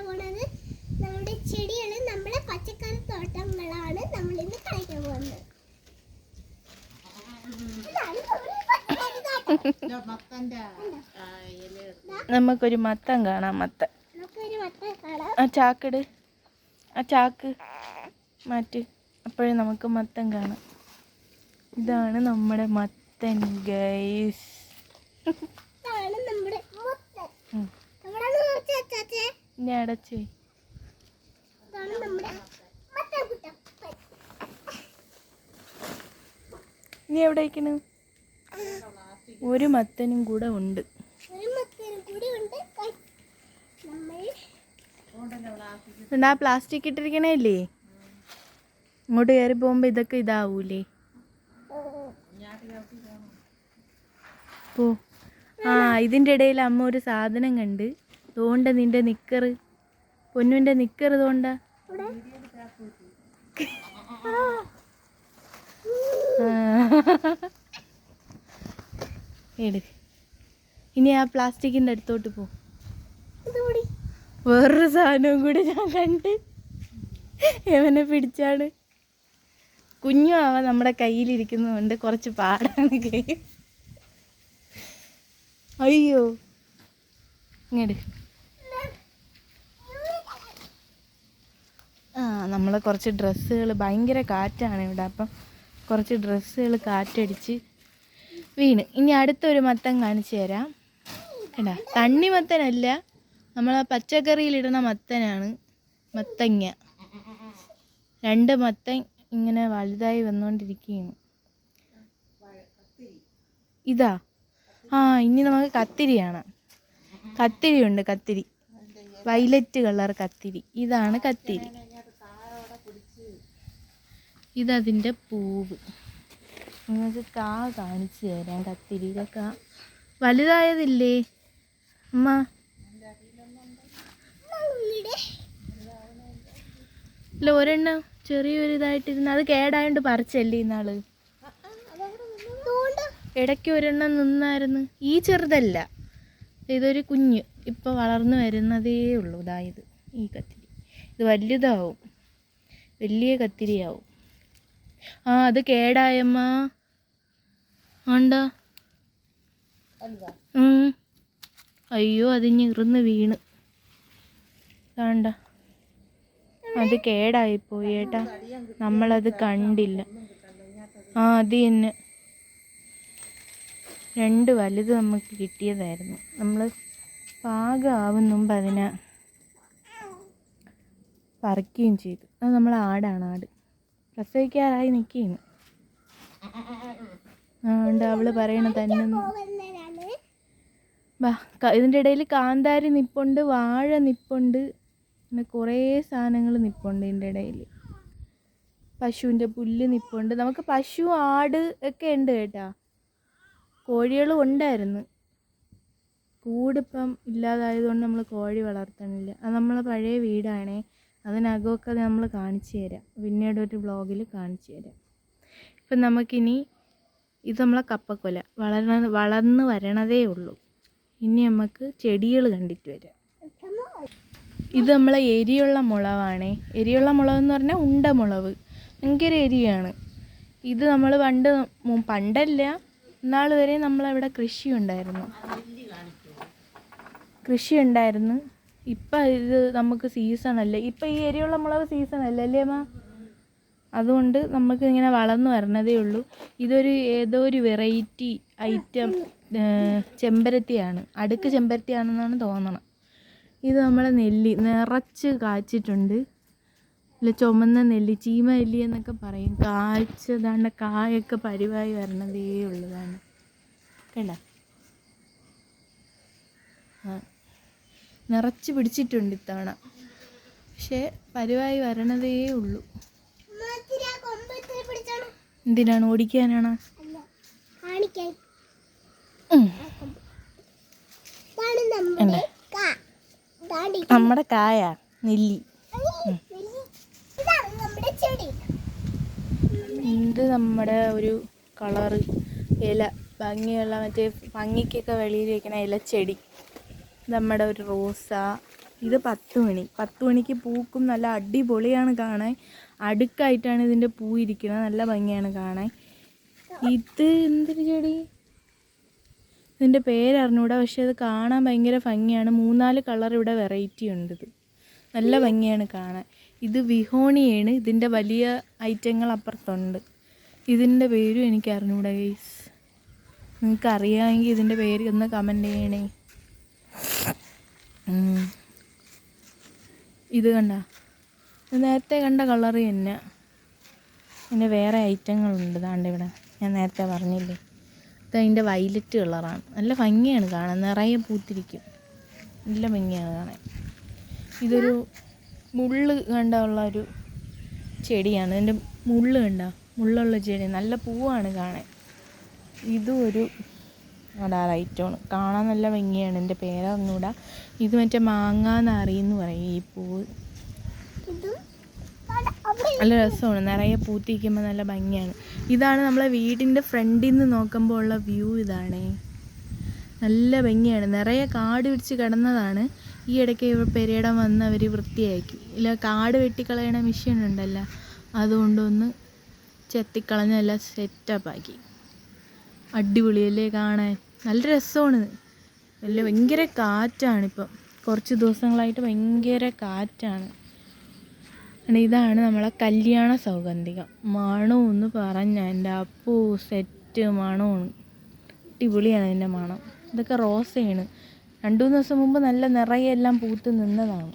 കാണിക്കാൻ പോണത്? നമ്മുടെ ചെടിയാണ് നമ്മുടെ പച്ചക്കറി തോട്ടങ്ങളാണ് നമ്മൾ ഇന്ന് കളിക്കാൻ പോകുന്നത് നമുക്കൊരു മത്തം കാണാം മത്ത നമുക്കൊരു മത്തം കാണാം. ആ ചാക്കിട്. ആ ചാക്ക്. മാറ്റ്. അപ്പോഴേ നമുക്ക് മത്തം കാണാം. ഇതാണ് നമ്മുടെ മത്തൻ ഗൈസ് നമ്മുടെ മത്തൻ. ഉം. നമ്മുടെ ഇനി അടച്ച് ഇനി എവിടെ വയ്ക്കണു? ഒരു മത്തനും കൂടെ ഉണ്ട്. ആ പ്ലാസ്റ്റിക് ഇട്ടിരിക്കണേ ഇല്ലേ? ഇങ്ങോട്ട് കയറി പോകുമ്പോൾ ഇതൊക്കെ ഇതാവൂലേ? പോ. ആ ഇതിന്റെ ഇടയിൽ അമ്മ ഒരു സാധനം കണ്ട്. തോണ്ട നിന്റെ നിക്കർ പൊന്നുവിന്റെ നിക്കർ തോണ്ട ഇനി ആ പ്ലാസ്റ്റിക്കിന്റെ അടുത്തോട്ട് പോ. വേറൊരു സാധനവും കൂടി ഞാൻ കണ്ട്. എവനെ പിടിച്ചാണ്. കുഞ്ഞു അവ നമ്മുടെ കയ്യിലിരിക്കുന്നതുകൊണ്ട് കുറച്ച് പാടാണ് കേ അയ്യോ. ഇങ്ങട്. ആ നമ്മൾ കുറച്ച് ഡ്രസ്സുകൾ ഭയങ്കര കാറ്റാണ് ഇവിടെ അപ്പം കുറച്ച് ഡ്രസ്സുകൾ കാറ്റടിച്ച് വീണ്. ഇനി അടുത്തൊരു മത്തം കാണിച്ചു തരാം. കേട്ടാ തണ്ണി മത്തനല്ല നമ്മൾ ആ പച്ചക്കറിയിലിടുന്ന മത്തനാണ് മത്തങ്ങ. രണ്ട് മത്തൻ ഇങ്ങനെ വലുതായി വന്നുകൊണ്ടിരിക്കുകയാണ് ഇതാ. ആ ഇനി നമുക്ക് കത്തിരിയാണ്. കത്തിരി ഉണ്ട് കത്തിരി. Violet colour കത്തിരി. ഇതാണ് കത്തിരി. ഇതതിന്റെ പൂവ്. നിങ്ങൾക്ക് കാ കാണിച്ചു തരാം കത്തിരിയുടെ കാ. വലുതായതില്ലേ? അമ്മ. അല്ല ഇല്ല ഒരെണ്ണം ചെറിയൊരു ഇതായിട്ടിരുന്ന് അത് കേടായോണ്ട് പറിച്ചല്ലേ ഇന്നാൾ? ഇടയ്ക്ക് ഒരെണ്ണം നിന്നായിരുന്നു. ഈ ചെറുതല്ല. ഇതൊരു കുഞ്ഞ്. ഇപ്പോൾ വളർന്നു വരുന്നതേ ഉള്ളൂ. ഇതായത് ഈ കത്തിരി. ഇത് വലുതാവും. വലിയ കത്തിരിയാവും. ആ അത് കേടായമ്മ ആണ്ടാ. അയ്യോ അതിഞ്ഞ് ഇറന്ന് വീണ്. വേണ്ട അത് കേടായിപ്പോയി ഏട്ടാ. നമ്മളത് കണ്ടില്ല. ആ അത് തന്നെ. രണ്ട് വലുത് നമുക്ക് കിട്ടിയതായിരുന്നു. നമ്മൾ പാകമാവും മുമ്പ് അതിനെ പറിക്കുകയും ചെയ്തു. അത് നമ്മൾ ആടാണ് ആട്. പ്രസവിക്കാറായി നിൽക്കുകയും അതുകൊണ്ട് അവൾ പറയണ തന്നെ വാ ഇതിന്റെ ഇടയിൽ കാന്താരി നിപ്പുണ്ട് വാഴ നിപ്പുണ്ട് പിന്നെ കുറേ സാധനങ്ങൾ നിപ്പുണ്ട് ഇതിന്റെ ഇടയിൽ പശുവിന്റെ പുല്ല് നിപ്പുണ്ട്. നമുക്ക് പശു ആട് ഒക്കെ ഉണ്ട് കേട്ടാ. കോഴികളും ഉണ്ടായിരുന്നു. കൂടിപ്പം ഇല്ലാതായതുകൊണ്ട് നമ്മൾ കോഴി വളർത്തണില്ല. അത് നമ്മളെ പഴയ വീടാണേ. അതിനകമൊക്കെ അത് നമ്മൾ കാണിച്ചു തരാം. പിന്നീട് ഒരു വ്ളോഗിൽ കാണിച്ചു തരാം. ഇപ്പം നമുക്കിനി ഇത് നമ്മളെ കപ്പക്കൊല. വളർന്ന വളർന്ന് വരണതേ ഉള്ളൂ. ഇനി നമുക്ക് ചെടികൾ കണ്ടിട്ട് വരാം. ഇത് നമ്മളെ എരിയുള്ള മുളവാണേ. എരിയുള്ള മുളക് എന്ന് പറഞ്ഞാൽ ഉണ്ട മുളവ്. ഭയങ്കര എരിയാണ്. ഇത് നമ്മൾ പണ്ട് പണ്ടല്ല ഇന്നാൾ വരെ നമ്മളവിടെ കൃഷി ഉണ്ടായിരുന്നു കൃഷി ഉണ്ടായിരുന്നു ഇപ്പം ഇത് നമുക്ക് സീസൺ അല്ലേ ഇപ്പം ഈ എരിയുള്ള മുളക് സീസൺ അല്ലേ അല്ലേ അമ്മ? അതുകൊണ്ട് നമുക്ക് ഇങ്ങനെ വളർന്നു വരണതേ ഉള്ളൂ. ഇതൊരു ഏതോ ഒരു വെറൈറ്റി ഐറ്റം ചെമ്പരത്തിയാണ്. അടുക്ക് ചെമ്പരത്തിയാണെന്നാണ് തോന്നണം. ഇത് നമ്മളെ നെല്ലി നിറച്ച് കാച്ചിട്ടുണ്ട്. ഇല്ല ചുമന്ന നെല്ലി ചീമ നെല്ലി എന്നൊക്കെ പറയും. കായ്ച്ചതാണ്ട് കായൊക്കെ പരിവായി വരണതേ ഉള്ളതാണ്. കണ്ട നിറച്ച് പിടിച്ചിട്ടുണ്ട് ഇത്തവണ. പക്ഷേ പരിവായി വരണതേ ഉള്ളൂ. എന്തിനാണ്? ഓടിക്കാനാണോ? അല്ല നമ്മുടെ കായ നെല്ലി. ഇത് നമ്മുടെ ഒരു കളറ് ഇല. ഭംഗിയുള്ള മറ്റേ ഭംഗിക്കൊക്കെ വെളിയിൽ വെക്കണ ഇലച്ചെടി. നമ്മുടെ ഒരു റോസ. ഇത് പത്ത് മണി. പത്ത് മണിക്ക് പൂക്കും നല്ല അടിപൊളിയാണ് കാണാൻ. അടുക്കായിട്ടാണ് ഇതിന്റെ പൂ ഇരിക്കുന്നത്. നല്ല ഭംഗിയാണ് കാണാൻ. ഇത് എന്തൊരു ചെടി? ഇതിന്റെ പേരറിഞ്ഞൂടാ പക്ഷെ അത് കാണാൻ ഭയങ്കര ഭംഗിയാണ്. മൂന്നാൽ കളർ ഇവിടെ വെറൈറ്റി ഉണ്ട് നല്ല ഭംഗിയാണ് കാണാൻ. ഇത് വിഹോണിയാണ്. ഇതിന്റെ വലിയ ഐറ്റങ്ങൾ അപ്പുറത്തുണ്ട്. ഇതിന്റെ പേരും എനിക്ക് അറിഞ്ഞൂടാ ഗൈസ് നിങ്ങൾക്ക് അറിയാമെങ്കിൽ ഇതിന്റെ പേര് ഒന്ന് കമന്റ് ചെയ്യണേ. ഇത് കണ്ട? നേരത്തെ കണ്ട കളർ തന്നെ. പിന്നെ വേറെ ഐറ്റങ്ങളുണ്ട്. ഇതാണ്ട് ഇവിടെ. ഞാൻ നേരത്തെ പറഞ്ഞില്ലേ? ഇത് അതിന്റെ വൈലറ്റ് കളറാണ് നല്ല ഭംഗിയാണ് കാണാൻ. നിറയെ പൂത്തിരിക്കും. നല്ല ഭംഗിയാണ് കാണാൻ. ഇതൊരു മുള്ള് കണ്ട ഉള്ള ഒരു ചെടിയാണ്. അതിന്റെ മുള്ള് കണ്ട? മുള്ളുള്ള ചെടി. നല്ല പൂവാണ് കാണാൻ. ഇതും ഒരു അതാ ഐറ്റമാണ് കാണാൻ നല്ല ഭംഗിയാണ്. എന്റെ പേരൊന്നുകൂടാ ഇത് മറ്റേ മാങ്ങാന്നറി നാറി എന്ന് പറയും ഈ പൂവ്. നല്ല രസമാണ്. നിറയെ പൂത്തിരിക്കുമ്പോൾ നല്ല ഭംഗിയാണ്. ഇതാണ് നമ്മളെ വീടിന്റെ ഫ്രണ്ടിൽ നിന്ന് നോക്കുമ്പോൾ ഉള്ള വ്യൂ ഇതാണേ. നല്ല ഭംഗിയാണ്. നിറയെ കാട് പിടിച്ച് കിടന്നതാണ്. ഈ ഇടയ്ക്ക് ഇവിടെ പെരയിടം വന്ന് അവർ വൃത്തിയാക്കി. ഇല്ല കാട് വെട്ടിക്കളയണ മെഷീൻ ഉണ്ടല്ലോ. അതുകൊണ്ടൊന്ന് ചെത്തിക്കളഞ്ഞെല്ലാം സെറ്റപ്പാക്കി അടിപൊളിയല്ലേ കാണാൻ? നല്ല രസമാണ്. നല്ല ഭയങ്കര കാറ്റാണിപ്പം കുറച്ച് ദിവസങ്ങളായിട്ട് ഭയങ്കര കാറ്റാണ്. ഇതാണ് നമ്മളെ കല്യാണ സൗഗന്ധികം. എന്ന് പറഞ്ഞ എന്റെ അപ്പൂ സെറ്റ് മണമാണ് അടിപൊളിയാണ് അതിന്റെ മണം. ഇതൊക്കെ റോസയാണ് രണ്ടു മൂന്ന് ദിവസം മുമ്പ് നല്ല നിറയെ എല്ലാം പൂത്ത് നിന്നതാണ്.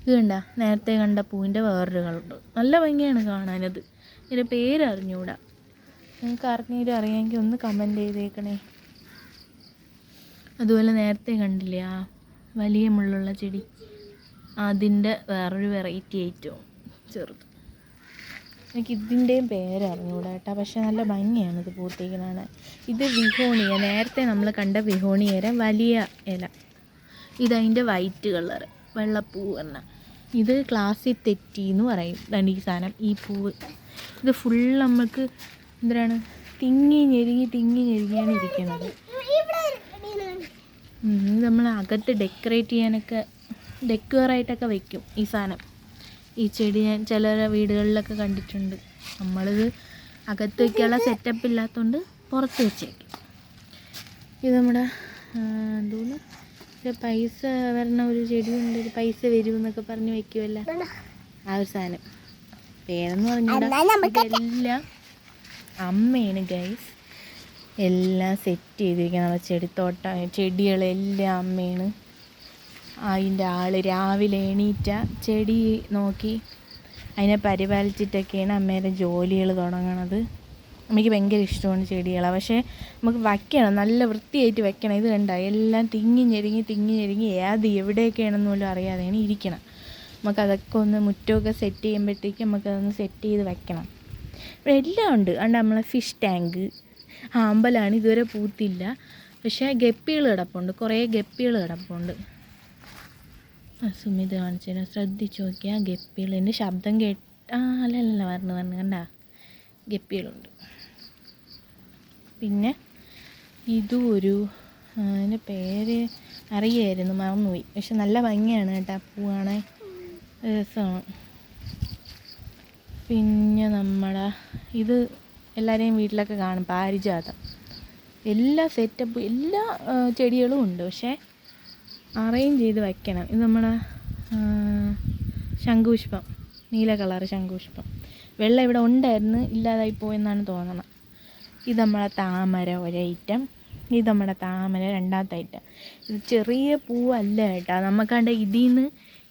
ഇത് കണ്ട നേരത്തെ കണ്ട പൂവിന്റെ വേറൊരു കളുണ്ട് നല്ല ഭംഗിയാണ് കാണാനത്. ഇതിന്റെ പേര് അറിഞ്ഞൂടാ. നിങ്ങൾക്ക് ആർക്കെങ്കിലും അറിയാമെങ്കിൽ ഒന്ന് കമന്റ് ചെയ്തേക്കണേ. അതുപോലെ നേരത്തെ കണ്ടില്ല ആ വലിയ മുള്ളുള്ള ചെടി? അതിന്റെ വേറൊരു വെറൈറ്റി ഐറ്റവും ചെറുത്. എനിക്ക് ഇതിന്റെയും പേര് കേട്ടോ. പക്ഷെ നല്ല ഭംഗിയാണ് ഇത് പൂർത്തീകരണമാണ് ഇത് വിഹോണിയ. നേരത്തെ നമ്മൾ കണ്ട വിഹോണിയര വലിയ ഇല. ഇതതിന്റെ വൈറ്റ് കളർ വെള്ളപ്പൂ എന്ന. ഇത് ക്ലാസ്സിൽ തെറ്റി എന്ന് പറയും രണ്ട് ഈ സാധനം ഈ പൂവ്. ഇത് ഫുൾ നമുക്ക് എന്താണ് തിങ്ങി ഞെരുങ്ങി തിങ്ങി ഞെരുങ്ങിയാണ് ഇരിക്കുന്നത്. നമ്മൾ അകത്ത് ഡെക്കറേറ്റ് ചെയ്യാനൊക്കെ ഡെക്കറായിട്ടൊക്കെ വെക്കും ഈ സാധനം. ഈ ചെടി ഞാൻ ചില വീടുകളിലൊക്കെ കണ്ടിട്ടുണ്ട്. നമ്മളിത് അകത്ത് വയ്ക്കാനുള്ള സെറ്റപ്പ് ഇല്ലാത്തതുകൊണ്ട് പുറത്ത് വെച്ചേക്കും. ഇത് നമ്മുടെ എന്തോന്ന്? പൈസ വരണ ഒരു ചെടിയുണ്ട്. ഒരു പൈസ വരും എന്നൊക്കെ പറഞ്ഞ് വെക്കുമല്ല. ആ ഒരു സാധനം. പേരെന്ന് പറഞ്ഞാൽ എല്ലാം അമ്മയാണ് ഗൈസ് എല്ലാം സെറ്റ് ചെയ്തിരിക്കുന്നത് നമ്മുടെ ചെടിത്തോട്ടം ചെടികളെല്ലാം അമ്മയാണ്. അതിന്റെ ആൾ രാവിലെ എണീറ്റ ചെടി നോക്കി അതിനെ പരിപാലിച്ചിട്ടൊക്കെയാണ് അമ്മേന്റെ ജോലികൾ തുടങ്ങണത്. അമ്മയ്ക്ക് ഭയങ്കര ഇഷ്ടമാണ് ചെടികളെ. പക്ഷേ നമുക്ക് വയ്ക്കണം നല്ല വൃത്തിയായിട്ട് വെക്കണം ഇത് കണ്ട എല്ലാം തിങ്ങി ഞെരുങ്ങി തിങ്ങി ഞെരുങ്ങി ഏത് എവിടെയൊക്കെയാണെന്ന് പോലും അറിയാതെയാണ് ഇരിക്കണം. നമുക്ക് അതൊക്കെ ഒന്ന് മുറ്റമൊക്കെ സെറ്റ് ചെയ്യുമ്പോഴത്തേക്കും നമുക്കതൊന്ന് സെറ്റ് ചെയ്ത് വെക്കണം ഇവിടെ എല്ലാം ഉണ്ട്. അതുകൊണ്ട് നമ്മളെ ഫിഷ് ടാങ്ക് ആമ്പലാണ് ഇതുവരെ പൂത്തില്ല. പക്ഷേ ഗപ്പികൾ കിടപ്പുണ്ട്. കുറേ ഗപ്പികൾ കിടപ്പുണ്ട്. സുമിത് കാണിച്ചു ശ്രദ്ധിച്ച് നോക്കിയാൽ ഗപ്പികളിന്റെ ശബ്ദം കേട്ട് ആ അല്ല അല്ല പറഞ്ഞു പറഞ്ഞു കണ്ട? ഗപ്പികളുണ്ട്. പിന്നെ ഇതും ഒരു അതിന്റെ പേര് അറിയായിരുന്നു മറന്നുപോയി. പക്ഷെ നല്ല ഭംഗിയാണ് കേട്ടോ പൂ കാണാൻ രസമാണ്. പിന്നെ നമ്മുടെ ഇത് എല്ലാവരെയും വീട്ടിലൊക്കെ കാണും പാരിജാതം. എല്ലാ സെറ്റപ്പ് എല്ലാ ചെടികളും ഉണ്ട്. പക്ഷേ അറേഞ്ച് ചെയ്ത് വയ്ക്കണം. ഇത് നമ്മുടെ ശംഖുപുഷ്പം. നീല കളർ ശംഖുപുഷ്പം. വെള്ളം ഇവിടെ ഉണ്ടായിരുന്നു ഇല്ലാതായി പോയെന്നാണ് തോന്നണം. ഇത് നമ്മുടെ താമര ഒരൈറ്റം ഇത് നമ്മുടെ താമര രണ്ടാമത്തെ ഐറ്റം ഇത് ചെറിയ പൂവല്ല കേട്ടോ. നമുക്കാണ്ട് ഇതിൽ നിന്ന്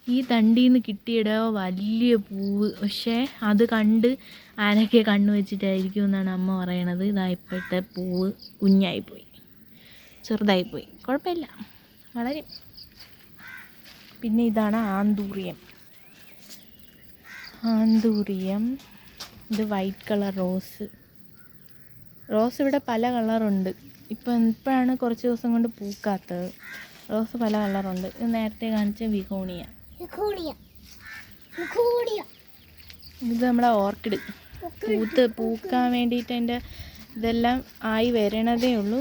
ഈ തണ്ടിയിൽ നിന്ന് കിട്ടിയിട വലിയ പൂവ്. പക്ഷേ അത് കണ്ട് ആനൊക്കെ കണ്ണു വെച്ചിട്ടായിരിക്കും എന്നാണ് അമ്മ പറയണത്. ഇതാ ഇപ്പോഴത്തെ പൂവ് കുഞ്ഞായിപ്പോയി. ചെറുതായിപ്പോയി. കുഴപ്പമില്ല. വളരും പിന്നെ ഇതാണ് ആന്തൂറിയം. ആന്തൂറിയം ഇത് വൈറ്റ് കളർ റോസ്. റോസ് ഇവിടെ പല കളറുണ്ട്. ഇപ്പം ഇപ്പോഴാണ് കുറച്ച് ദിവസം കൊണ്ട് പൂക്കാത്തത്. റോസ് പല കളറുണ്ട്. ഇത് നേരത്തെ കാണിച്ച വിഹോണിയ ഇത് നമ്മുടെ ഓർക്കിഡ്. പൂത്ത് പൂക്കാൻ വേണ്ടിയിട്ട് അതിന്റെ ഇതെല്ലാം ആയി വരണതേ ഉള്ളൂ.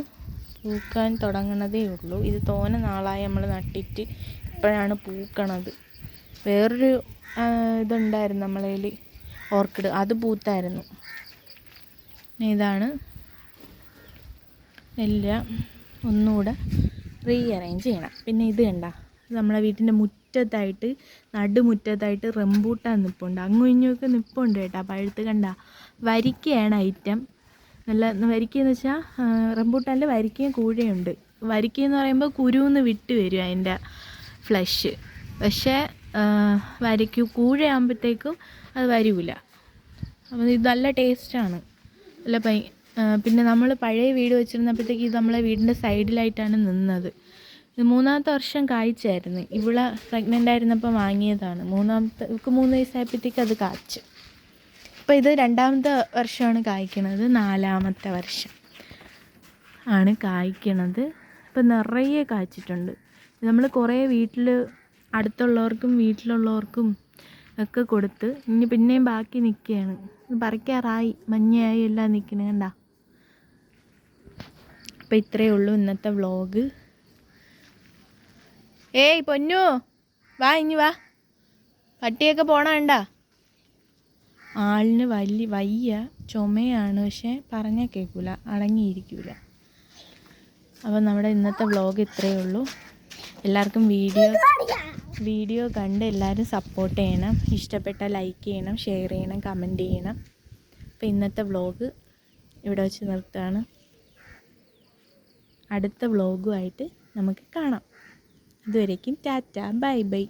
പൂക്കാൻ തുടങ്ങണതേ ഉള്ളൂ. ഇത് തോനെ നാളായി നമ്മൾ നട്ടിട്ട് ഇപ്പോഴാണ് പൂക്കണത്. വേറൊരു ഇതുണ്ടായിരുന്നു നമ്മളതിൽ ഓർക്കിഡ്. അത് പൂത്തായിരുന്നു. ഇതാണ്. എല്ലാം ഒന്നുകൂടെ റീ അറേഞ്ച് ചെയ്യണം. പിന്നെ ഇത് കണ്ട നമ്മളെ വീട്ടിന്റെ മുറ്റത്തായിട്ട് നടുമുറ്റത്തായിട്ട് റംബൂട്ടാൻ നിൽപ്പുണ്ട് അങ്ങും ഇങ്ങുമൊക്കെ നിൽപ്പുണ്ട് കേട്ടോ. പഴുത്ത് കണ്ട വരിക്കയാണ് ഐറ്റം. നല്ല വരിക്കയെന്ന് വെച്ചാൽ റംബൂട്ടാന്റെ വരിക്കയും കൂഴയുണ്ട് വരിക്കയെന്ന് പറയുമ്പോൾ കുരുന്ന് വിട്ട് വരും അതിന്റെ ഫ്ലഷ്. പക്ഷേ വരിക്ക കൂഴയാകുമ്പോഴത്തേക്കും അത് വരില്ല അപ്പോൾ ഇത് നല്ല ടേസ്റ്റാണ്. നല്ല പൈ പിന്നെ നമ്മൾ പഴയ വീട് വെച്ചിരുന്നപ്പോഴത്തേക്ക് ഇത് നമ്മളെ വീടിന്റെ സൈഡിലായിട്ടാണ് നിന്നത്. ഇത് മൂന്നാമത്തെ വർഷം കായ്ച്ചായിരുന്നു. ഇവിടെ പ്രഗ്നന്റ് ആയിരുന്നപ്പോൾ വാങ്ങിയതാണ്. മൂന്നാമത്തെ ഇവർക്ക് മൂന്ന് വയസ്സായപ്പോഴത്തേക്ക് അത് കായ്ച്ചു. അപ്പോൾ ഇത് രണ്ടാമത്തെ വർഷമാണ് കായ്ക്കണത്. നാലാമത്തെ വർഷം ആണ് കായ്ക്കണത്. ഇപ്പം നിറയെ കായ്ച്ചിട്ടുണ്ട്. നമ്മൾ കുറേ വീട്ടിൽ അടുത്തുള്ളവർക്കും വീട്ടിലുള്ളവർക്കും ഒക്കെ കൊടുത്ത് ഇനി പിന്നെയും ബാക്കി നിൽക്കുകയാണ് പറിക്കാറായി മഞ്ഞയായി എല്ലാം നിൽക്കണ കണ്ട. അപ്പം ഇത്രയേ ഉള്ളൂ ഇന്നത്തെ വ്ളോഗ് ഏയ് പൊന്നു വാ ഇനി വാ. പട്ടിയൊക്കെ പോണ കണ്ട. ആളിന് വലിയ വയ്യ ചുമയാണ് പക്ഷെ പറഞ്ഞാൽ കേൾക്കൂല അടങ്ങിയിരിക്കൂല. അപ്പോൾ നമ്മുടെ ഇന്നത്തെ വ്ളോഗ് ഇത്രയേ ഉള്ളൂ. എല്ലാവർക്കും വീഡിയോ വീഡിയോ കണ്ട് എല്ലാവരും സപ്പോർട്ട് ചെയ്യണം. ഇഷ്ടപ്പെട്ട ലൈക്ക് ചെയ്യണം ഷെയർ ചെയ്യണം കമന്റ് ചെയ്യണം. അപ്പോൾ ഇന്നത്തെ വ്ളോഗ് ഇവിടെ വെച്ച് നിർത്തുകയാണ്. അടുത്ത വ്ളോഗുമായിട്ട് നമുക്ക് കാണാം. ഇതുവരേക്കും ടാറ്റ. Bye bye.